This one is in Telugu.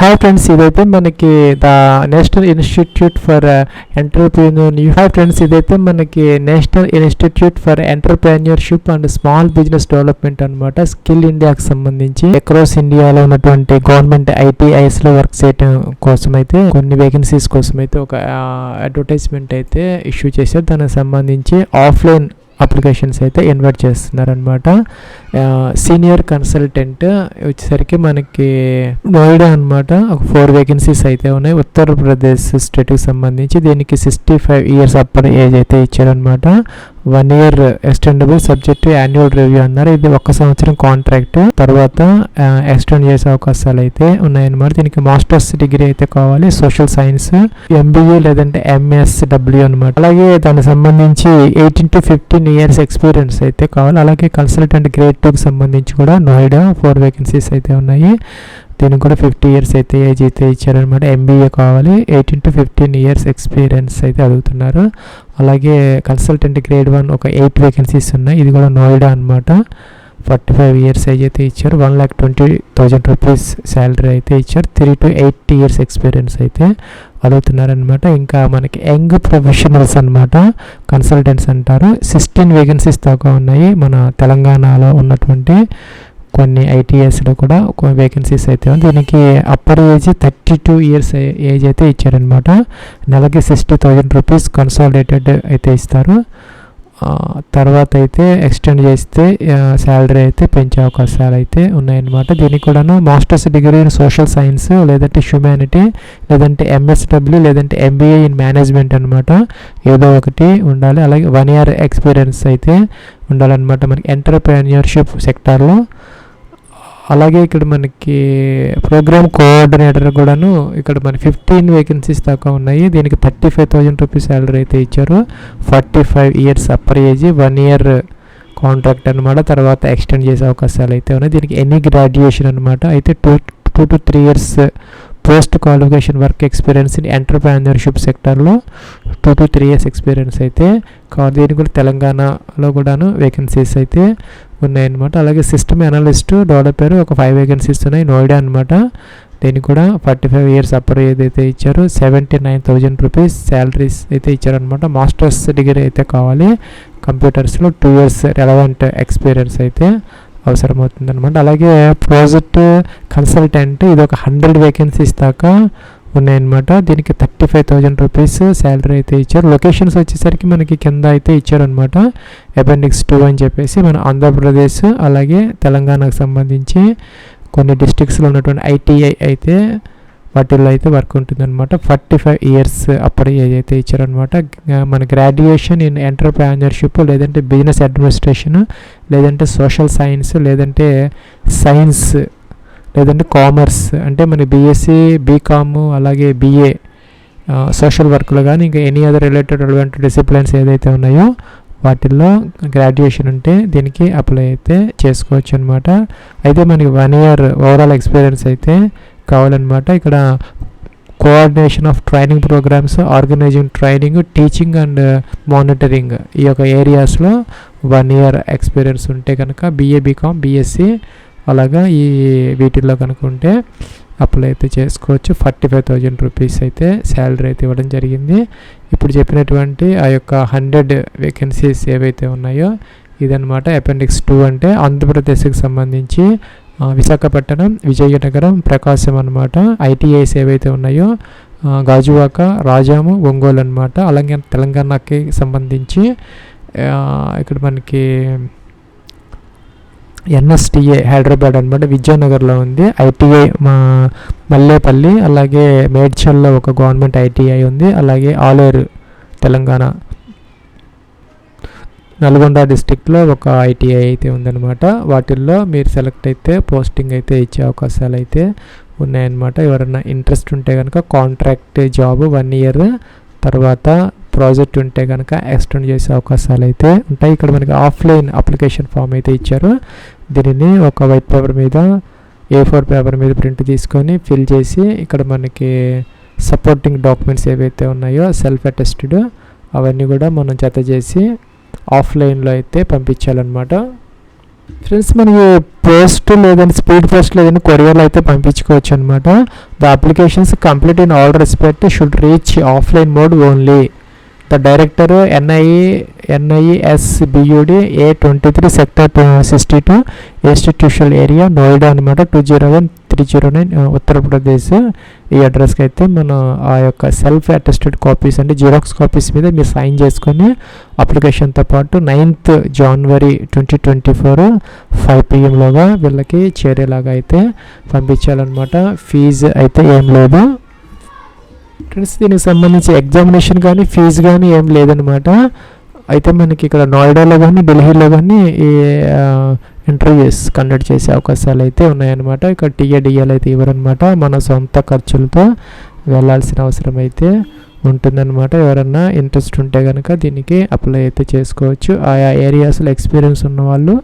హాయ్ ఫ్రెండ్స్ ఇదైతే మనకి the national institute for entrepreneur hi friends ఇదైతే మనకి national institute for entrepreneurship and small business development అన్నమాట. స్కిల్ ఇండియాకి సంబంధించి అక్రాస్ ఇండియాలో ఉన్నటువంటి గవర్నమెంట్ ఐటీఐస్లో వర్క్ చేయడం కోసం uh, అయితే కొన్ని వేకెన్సీస్ కోసం అయితే ఒక అడ్వర్టైజ్మెంట్ అయితే ఇష్యూ చేశారు. దానికి సంబంధించి ఆఫ్లైన్ అప్లికేషన్స్ అయితే ఇన్వైట్ చేస్తున్నారనమాట సీనియర్ కన్సల్టెంట్ వచ్చేసరికి మనకి నోయిడా అనమాట ఒక ఫోర్ వేకెన్సీస్ అయితే ఉన్నాయి. ఉత్తరప్రదేశ్ స్టేట్కి సంబంధించి దీనికి sixty five years upper age అయితే ఇచ్చారనమాట one year extendable subject annual review అన్నారు. ఇది ఒక సంవత్సరం కాంట్రాక్ట్ తర్వాత ఎక్స్టెండ్ చేసే అవకాశాలు అయితే ఉన్నాయన్నమాట. దీనికి మాస్టర్స్ డిగ్రీ అయితే కావాలి. సోషల్ సైన్స్ ఎంబీఏ లేదంటే ఎంఎస్డబ్ల్యూ అనమాట అలాగే దానికి సంబంధించి eighteen to fifteen years experience అయితే కావాలి. అలాగే కన్సల్టెంట్ గ్రేడ్ టూకి సంబంధించి కూడా నోయిడా ఫోర్ వేకెన్సీస్ అయితే ఉన్నాయి. దీనికి కూడా ఫిఫ్టీ ఇయర్స్ అయితే ఏజ్ అయితే ఇచ్చారనమాట ఎంబీఏ కావాలి. Eighteen to fifteen years experience అయితే అడుగుతున్నారు. అలాగే కన్సల్టెంట్ గ్రేడ్ వన్ ఒక ఎయిట్ వేకెన్సీస్ ఉన్నాయి. ఇది కూడా నోయిడా అనమాట ఫార్టీ ఫైవ్ ఇయర్స్ ఏజ్ అయితే ఇచ్చారు. One lakh twenty thousand rupees salary అయితే ఇచ్చారు. Three to eight years experience అయితే అడుగుతున్నారనమాట ఇంకా మనకి యంగ్ ప్రొఫెషనల్స్ అనమాట కన్సల్టెంట్స్ అంటారు. సిక్స్టీన్ వేకెన్సీస్ దాకా ఉన్నాయి. మన తెలంగాణలో ఉన్నటువంటి కొన్ని ఐటీఎస్లో కూడా కొన్ని వేకెన్సీస్ అయితే ఉంది. దీనికి upper age thirty two years age అయితే ఇచ్చారనమాట నెలకి సిక్స్టీ థౌజండ్ రూపీస్ కన్సాలిడేటెడ్ అయితే ఇస్తారు. తర్వాత అయితే ఎక్స్టెండ్ చేస్తే శాలరీ అయితే పెంచే అవకాశాలు అయితే ఉన్నాయన్నమాట. దీనికి కూడాను masters degree in social science లేదంటే హ్యూమానిటీ లేదంటే ఎంఎస్డబ్ల్యూ లేదంటే ఎంబీఏ ఇన్ మేనేజ్మెంట్ అనమాట ఏదో ఒకటి ఉండాలి. అలాగే వన్ ఇయర్ ఎక్స్పీరియన్స్ అయితే ఉండాలన్నమాట. మనకి ఎంటర్ప్రెన్యూర్షిప్ సెక్టార్లో అలాగే ఇక్కడ మనకి ప్రోగ్రామ్ కోఆర్డినేటర్ కూడాను ఇక్కడ మన ఫిఫ్టీన్ వేకెన్సీస్ దాకా ఉన్నాయి. దీనికి thirty five thousand rupees salary అయితే ఇచ్చారు. Forty five years upper age one year contract అనమాట తర్వాత ఎక్స్టెండ్ చేసే అవకాశాలు అయితే ఉన్నాయి. దీనికి ఎనీ గ్రాడ్యుయేషన్ అనమాట అయితే two two to three years post qualification work experience in entrepreneurship సెక్టర్లో two to three years experience అయితే. కావాలి దీనికి కూడా తెలంగాణలో కూడాను వేకెన్సీస్ అయితే ఉన్నాయన్నమాట. అలాగే సిస్టమ్ అనలిస్ట్ డెవలపర్ ఒక ఫైవ్ వేకెన్సీస్ ఉన్నాయి నోయిడా అనమాట దీన్ని కూడా ఫార్టీ ఫైవ్ ఇయర్స్ అప్పర్ ఏదైతే ఇచ్చారో seventy nine thousand rupees salaries అయితే ఇచ్చారనమాట మాస్టర్స్ డిగ్రీ అయితే కావాలి. కంప్యూటర్స్లో టూ ఇయర్స్ రెలవెంట్ ఎక్స్పీరియన్స్ అయితే అవసరమవుతుంది అనమాట అలాగే ప్రాజెక్ట్ కన్సల్టెంట్ ఇది ఒక హండ్రెడ్ వేకెన్సీస్ దాకా ఉన్నాయన్నమాట దీనికి thirty five thousand rupees salary అయితే ఇచ్చారు. లొకేషన్స్ వచ్చేసరికి మనకి కింద అయితే ఇచ్చారనమాట అపెండిక్స్ టూ అని చెప్పేసి మన ఆంధ్రప్రదేశ్ అలాగే తెలంగాణకు సంబంధించి కొన్ని డిస్ట్రిక్ట్స్లో ఉన్నటువంటి ఐటీఐ అయితే వాటిల్లో అయితే వర్క్ ఉంటుందన్నమాట. ఫార్టీ ఫైవ్ ఇయర్స్ అప్పటి ఏజ్ అయితే ఇచ్చారనమాట మన గ్రాడ్యుయేషన్ ఇన్ ఎంటర్ప్రైనర్షిప్ లేదంటే బిజినెస్ అడ్మినిస్ట్రేషన్ లేదంటే సోషల్ సైన్స్ లేదంటే సైన్స్ లేదంటే కామర్స్ అంటే మన బీఎస్సీ బీకామ్ అలాగే బీఏ సోషల్ వర్క్లో కానీ ఇంకా any other related relevant disciplines ఏదైతే ఉన్నాయో వాటిల్లో గ్రాడ్యుయేషన్ ఉంటే దీనికి అప్లై అయితే చేసుకోవచ్చు అనమాట అయితే మనకి వన్ ఇయర్ ఓవరాల్ ఎక్స్పీరియన్స్ అయితే కావాలన్నమాట. ఇక్కడ coordination of training programmes organizing training teaching and monitoring ఈ యొక్క ఏరియాస్లో వన్ ఇయర్ ఎక్స్పీరియన్స్ ఉంటే కనుక బీఏ బీకామ్ బీఎస్సీ అలాగా ఈ వీటిల్లో కనుక్కుంటే అప్లై అయితే చేసుకోవచ్చు. ఫార్టీ ఫైవ్ థౌజండ్ రూపీస్ అయితే శాలరీ అయితే ఇవ్వడం జరిగింది. ఇప్పుడు చెప్పినటువంటి ఆ యొక్క హండ్రెడ్ వేకెన్సీస్ ఏవైతే ఉన్నాయో ఇదనమాట అపెండిక్స్ టూ అంటే ఆంధ్రప్రదేశ్కి సంబంధించి విశాఖపట్నం విజయనగరం ప్రకాశం అనమాట ఐటీఐస్ ఏవైతే ఉన్నాయో గాజువాక రాజాము ఒంగోలు అనమాట అలాగే తెలంగాణకి సంబంధించి ఇక్కడ మనకి ఎన్ఎస్టిఏ హైదరాబాద్ అనమాట విద్యానగర్లో ఉంది. ఐటీఐ మా మల్లేపల్లి అలాగే మేడ్చల్లో ఒక గవర్నమెంట్ ఐటీఐ ఉంది. అలాగే ఆలేరు తెలంగాణ. నల్గొండ డిస్టిక్లో ఒక ఐటీఐ అయితే ఉందన్నమాట. వాటిల్లో మీరు సెలెక్ట్ అయితే పోస్టింగ్ అయితే ఇచ్చే అవకాశాలు అయితే ఉన్నాయన్నమాట. ఎవరైనా ఇంట్రెస్ట్ ఉంటే కనుక కాంట్రాక్ట్ జాబ్ వన్ ఇయర్ తర్వాత ప్రాజెక్ట్ ఉంటే కనుక ఎక్స్టెండ్ చేసే అవకాశాలు అయితే ఉంటాయి. ఇక్కడ మనకి ఆఫ్లైన్ అప్లికేషన్ ఫామ్ అయితే ఇచ్చారు. దీనిని ఒక వైట్ పేపర్ మీద ఏ ఫోర్ పేపర్ మీద ప్రింట్ తీసుకొని ఫిల్ చేసి ఇక్కడ మనకి సపోర్టింగ్ డాక్యుమెంట్స్ ఏవైతే ఉన్నాయో సెల్ఫ్ అటెస్టెడ్ అవన్నీ కూడా మనం జత చేసి ఆఫ్లైన్లో అయితే పంపించాలన్నమాట. ఫ్రెండ్స్ మనకి పోస్ట్ లేదంటే స్పీడ్ పోస్ట్ లేదంటే కొరియర్లో అయితే పంపించుకోవచ్చు అనమాట the applications complete in all respect should reach offline mode only the director NI ఎన్ఐఎస్బియుడి A twenty three sector sixty two institutional area Noida అనమాట two zero one three zero nine Uttar Pradesh ఈ అడ్రస్కి అయితే మనం ఆ యొక్క సెల్ఫ్ అటెస్టెడ్ కాపీస్ అంటే జిరాక్స్ కాపీస్ మీద మీరు సైన్ చేసుకొని అప్లికేషన్తో పాటు నైన్త్ జనవరి ట్వంటీ ట్వంటీ ఫోర్ ఫైవ్ పిఎంలోగా వీళ్ళకి చేరేలాగా అయితే పంపించాలన్నమాట. ఫీజు అయితే ఏం లేదు. ఫ్రెండ్స్ దీనికి సంబంధించి ఎగ్జామినేషన్ కానీ ఫీజు కానీ ఏం లేదనమాట అయితే మనకి ఇక్కడ నోయిడాలో కానీ ఢిల్లీలో కానీ ఈ ఇంటర్వ్యూస్ కండక్ట్ చేసే అవకాశాలు అయితే ఉన్నాయన్నమాట. ఇక్కడ టీఏడిఎల్ అయితే ఇవ్వరనమాట మన సొంత ఖర్చులతో వెళ్ళాల్సిన అవసరం అయితే ఉంటుందన్నమాట. ఎవరన్నా ఇంట్రెస్ట్ ఉంటే కనుక దీనికి అప్లై అయితే చేసుకోవచ్చు. ఆయా ఏరియాస్లో ఎక్స్పీరియన్స్ ఉన్న వాళ్ళు